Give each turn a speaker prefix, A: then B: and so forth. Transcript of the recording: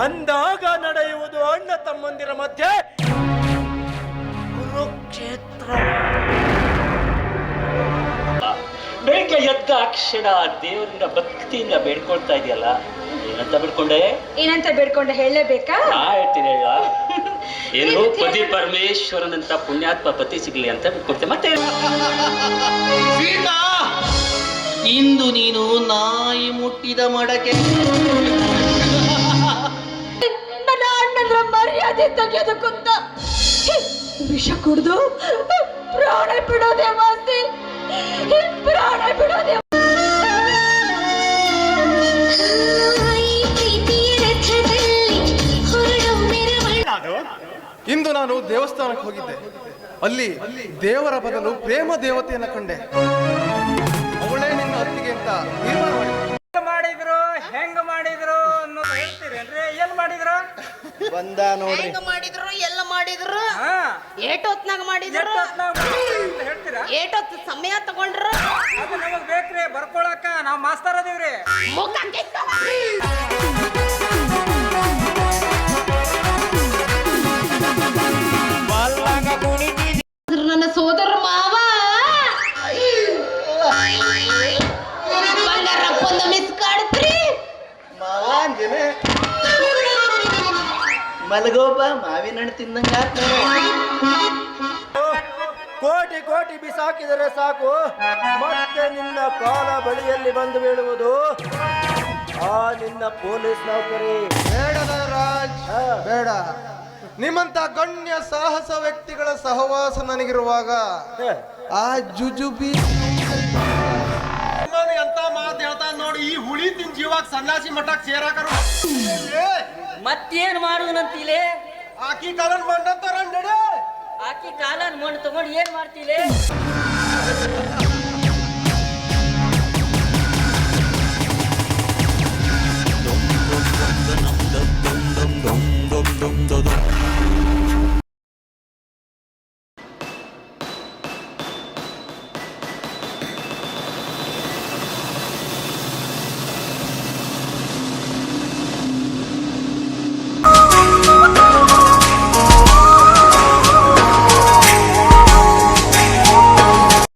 A: ಅಂದಾಗ ನಡೆಯುವುದು ಅಣ್ಣ ತಮ್ಮಂದಿರ ಮಧ್ಯೆ. ಕುರುಕ್ಷೇತ್ರ.
B: ಬೆಳಿಗ್ಗೆ ಎದ್ದ ಅಕ್ಷರ ದೇವರಿಂದ ಭಕ್ತಿಯಿಂದ ಬೇಡ್ಕೊಳ್ತಾ ಇದೆಯಲ್ಲ ಏನಂತ ಬೇಡ್ಕೊಂಡೆ?
C: ಏನಂತ ಬೇಡ್ಕೊಂಡೆ ಹೇಳಲೇಬೇಕಾ?
B: ನಾ ಹೇಳ್ತೀನಿ ಹೇಳ. ಏನು ಪತಿ ಪರಮೇಶ್ವರನಂತ ಪುಣ್ಯಾತ್ಮ ಪತಿ ಸಿಗ್ಲಿ ಅಂತ ಬಿಟ್ಕೊಡ್ತೆ ಮತ್ತೆ?
D: ಇಂದು ನೀನು ನಾಯಿ ಮುಟ್ಟಿದ ಮಡಕೆ.
C: ನನ್ನ ಅಣ್ಣಂದ್ರ ಮರ್ಯಾದೆ ತೆಗೆಯೋದಕ್ಕಂತ ವಿಷ ಕುಡ್ದು ಪ್ರಾಣ ಬಿಡೋದೇ ಮಾಸ್ತಿ ಪ್ರಾಣ ಬಿಡೋದೇ
E: ಇಂದು ನಾನು ದೇವಸ್ಥಾನಕ್ಕೆ ಹೋಗಿದ್ದೆ. ಅಲ್ಲಿ ದೇವರ ಬದಲು ಪ್ರೇಮ ದೇವತೆಯನ್ನು ಕಂಡೆ. ಅವಳೇ ನಿನ್ನ ಅತ್ತಿಗೆ ಅಂತ ತೀರ್ಮಾನ ಮಾಡಿದೆ ಬಂದ ನೋಡಿ
F: ಹೆಂಗ್ ಮಾಡಿದ್ರು ಎಲ್ಲ ಮಾಡಿದ್ರು?
G: ಹಾ.
F: ಏಟೊತ್ನಾಗ ಮಾಡಿದ್ರು?
G: ಎಷ್ಟೊತ್ನಾಗ್ ಹೊತ್ತು ಅಂತ ಹೇಳ್ತೀರಾ?
F: ಏಟೊತ್ ಸಮಯ ತಗೊಂಡ್ರು?
G: ಅದು ನಮಗ್ ಬೇಕ್ರಿ ಬರ್ಕೊಳಕ ನಾವ್ ಮಾಸ್ತರ್ ಅದೀವ್ರಿ.
F: ಮುಖ ಕಿತ್ತೋಗ್ರಿ. ನನ್ನ ಸೋದರ ಮಾವ. ಬಂಗಾರಪ್ಪಂದ ಮಿಸ್ ಕಾಡ್ತ್ರಿ.
D: ಮಾವಾಂಜನೆ ಮಲಗೋಬ ಮಾವಿನ ಹಣ್ಣು ತಿಂದಂಗ
A: ಕೋಟಿ ಕೋಟಿ ಬಿಸಾಕಿದರೆ ಸಾಕು. ಮತ್ತೆ ನಿನ್ನ ಕಾಲ ಬಳಿಯಲ್ಲಿ ಬಂದು ಬೀಳುವುದು. ಆ ನಿನ್ನ ಪೊಲೀಸ್ ನೌಕರಿ.
E: ಬೇಡದ ರಾಜ್ ಬೇಡ. ನಿಮ್ಮಂತ ಗಣ್ಯ ಸಾಹಸ ವ್ಯಕ್ತಿಗಳ ಸಹವಾಸ ನನಗಿರುವಾಗ. ಆ ಜುಜುಬಿ
A: ಎಂತ ಮಾತು ಹೇಳ್ತಾ ನೋಡಿ ಈ ಹುಳಿ ತಿನ್ ಜೀವಾಗ ಸನ್ಯಾಸಿ ಮಠಕ್ಕೆ ಸೇರಾಕರು
H: ಮತ್ತೇನ್ ಮಾಡುದನಂತೀಲೆ?
A: ಆಕಿ ಕಾಲನ್ ಮಣ್ಣ ತಗೊಂಡ್
H: ಆಕಿ ಕಾಲನ್ ಮಣ್ಣು ತಗೊಂಡು ಏನ್ ಮಾಡ್ತೀಲೆ?